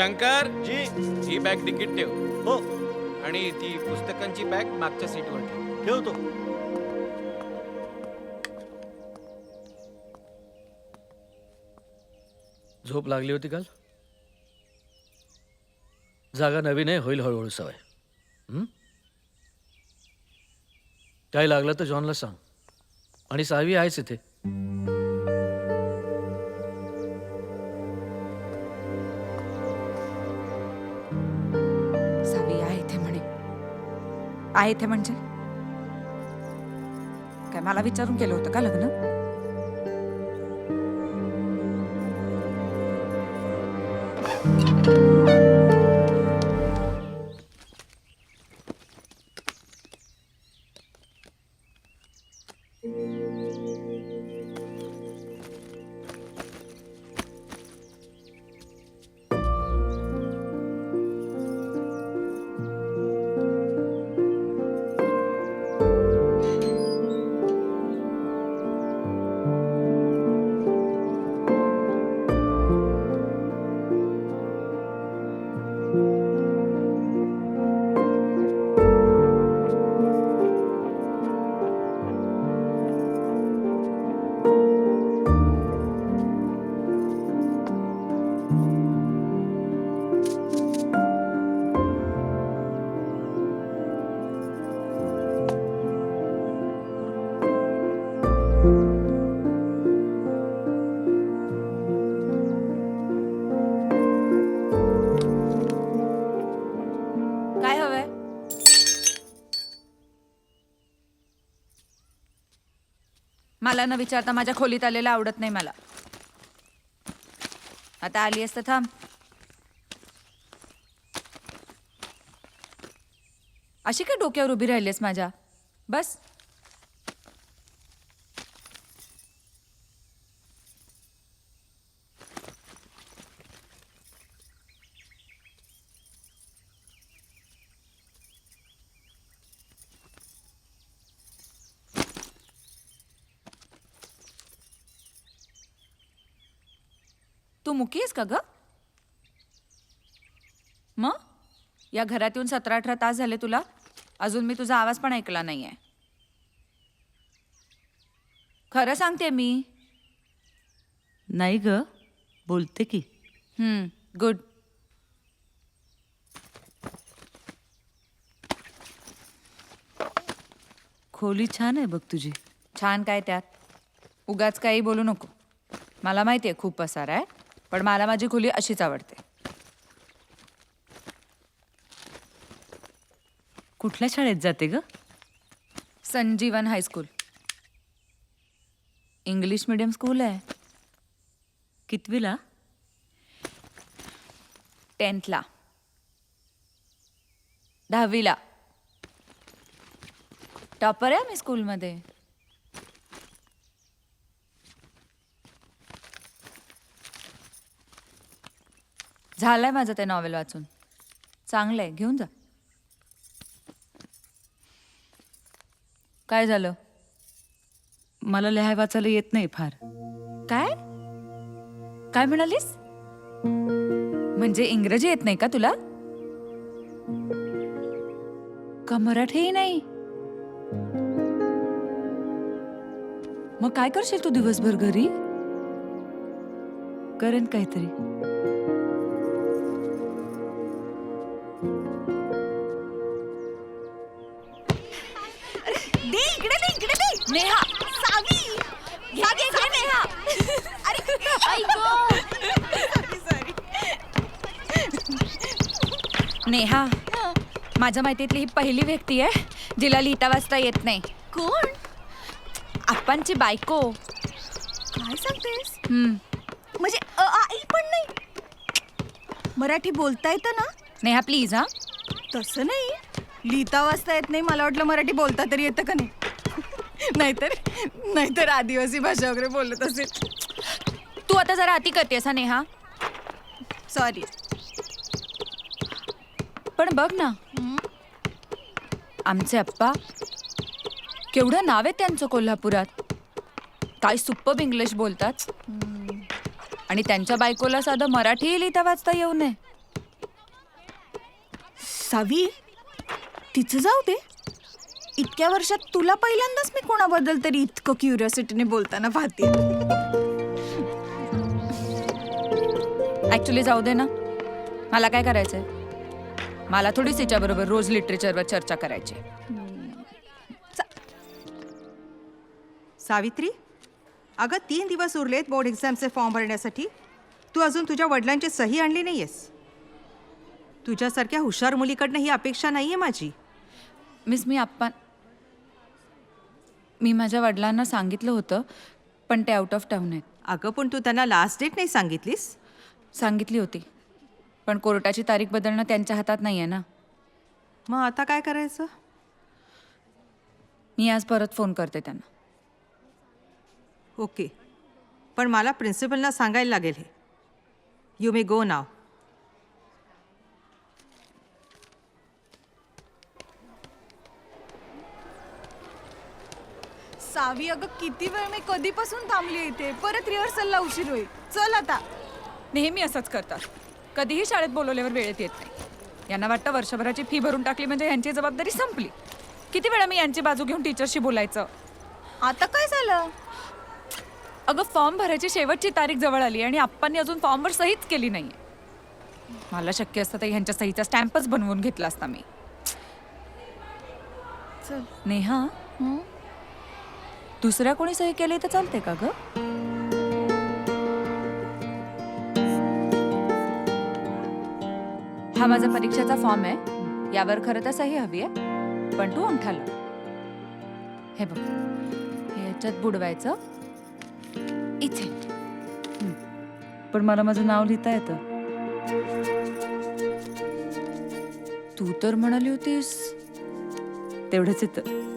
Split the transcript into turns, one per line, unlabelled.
शंकर
जी.
ही bag ticket ठेव.
हो.
आणि ती पुस्तकांची बॅग मागच्या सीटवर ठेव.
ठेवतो.
झोप लागली होती काल? जागा नवीन आहे होईल हळूहळू सवय. हं? काही लागलं तर जॉनला सांग. आणि सावी आहेच इथे.
आहे ते म्हणजे? काय मला विचारून केलं होतं का लग्न? मला न विचारता माझ्या खोलीत आलेला आवडत नाही मला. आता आली असतं थांब. अशी काय डोक्यावर उभी राहिलीस माझ्या? बस. तू मुकी आहेस का ग? मग? या घरात येऊन सतरा अठरा तास झाले तुला? अजून मी तुझा आवाज पण ऐकला नाहीये. खरं सांगते मी.
नाही ग. बोलते की.
हम्म गुड.
खोली छान आहे बघ तुझी.
छान काय त्यात? उगाच काही बोलू नको. मला माहिती आहे खूप पसार आहे. पण मला माझी खोली अशीच आवडते.
कुठल्या शाळेत जाते ग?
संजीवन हायस्कूल इंग्लिश मीडियम स्कूल आहे.
कितवीला?
टेन्थला. दहावीला. टॉपर आहे मी स्कूलमध्ये. झालंय माझं ते नॉवेल वाचून. चांगलं आहे घेऊन जा. काय झालं?
मला लिहाय वाचायला येत नाही फार.
काय? काय म्हणालीस? म्हणजे इंग्रजी येत नाही का तुला? का मराठीही नाही? मग काय करशील तू दिवसभर घरी?
करेन काहीतरी.
इकडे दे इकडे दे. नेहा सावी. घ्या घे घे नेहा. अरे नेहा माझ्या माहितीतली ही पहिली व्यक्ती आहे जिला लिहिता वाचता येत नाही.
कोण?
आप्पांची बायको.
काय सांगतेस?
हम्म.
म्हणजे अ, आ, ई पण नाही. मराठी बोलता येतं ना?
नेहा प्लीज हा.
तसं नाही. लिहिता वाचता येत नाही मला वाटलं मराठी बोलता तरी येतं का नाही? नाहीतर नाहीतर आदिवासी भाषा वगैरे बोलत असेल.
तू आता जरा अति करतेस हा नेहा.
सॉरी
पण बघ ना. आमचे आप्पा केवढं नाव आहे त्यांचं कोल्हापुरात. काय सुप्पब इंग्लिश बोलतात. आणि त्यांच्या बायकोला साधं मराठीही लिहिता वाचता येऊ नये.
सावी तिचं जाऊ दे. इतक्या वर्षात तुला पहिल्यांदाच मी कोणाबद्दल तरी इतकं क्युरिओसिटीने बोलताना पाहते.
ॲक्च्युली जाऊ दे ना. मला काय करायचंय? मला थोडीच तिच्याबरोबर रोज लिटरेचरवर चर्चा करायची
सावित्री अगं तीन दिवस उरलेत बोर्ड एक्झामचे फॉर्म भरण्यासाठी. तू अजून तुझ्या वडिलांची सही आणली नाहीयेस. तुझ्यासारख्या हुशार मुलीकडनं ही अपेक्षा नाही आहे माझी.
मिस मी आप्पा मी माझ्या वडिलांना सांगितलं होतं पण ते आउट ऑफ टाऊन आहेत.
अगं पण तू त्यांना लास्ट डेट नाही सांगितलीस?
सांगितली होती. पण कोर्टाची तारीख बदलणं त्यांच्या हातात नाही आहे ना.
मग आता काय करायचं?
मी आज परत फोन करते त्यांना.
ओके पण मला प्रिन्सिपलना सांगायला लागेल हे. यू मे गो नाव
सावी अगं किती वेळ मी कधीपासून थांबली इथे? परत रिहर्सलला उशीर होईल. चल आता.
नेहमी असंच करतात. कधीही शाळेत बोलवल्यावर वेळेत येत नाही. यांना वाटतं वर्षभराची फी भरून टाकली म्हणजे यांची जबाबदारी संपली. किती वेळा मी यांची बाजू घेऊन टीचरशी बोलायचं?
आता काय झालं?
अगं फॉर्म भरायची शेवटची तारीख जवळ आली आणि आप्पांनी अजून फॉर्मवर सहीच केली नाही मला शक्य असतं तर ह्यांच्या सहीचा स्टॅम्पच बनवून घेतला असता मी.
चल.
नेहा? दुसऱ्या कोणी सही केली तर चालते का ग? हा माझा परीक्षेचा फॉर्म आहे. यावर खरं तर सही हवी आहे. पण तू अंगठा हे बघ. हे याच्यात बुडवायचं. इथे.
पण मला माझं नाव लिहिता येतं.
तू तर म्हणाली होतीस.
तेवढंच येतं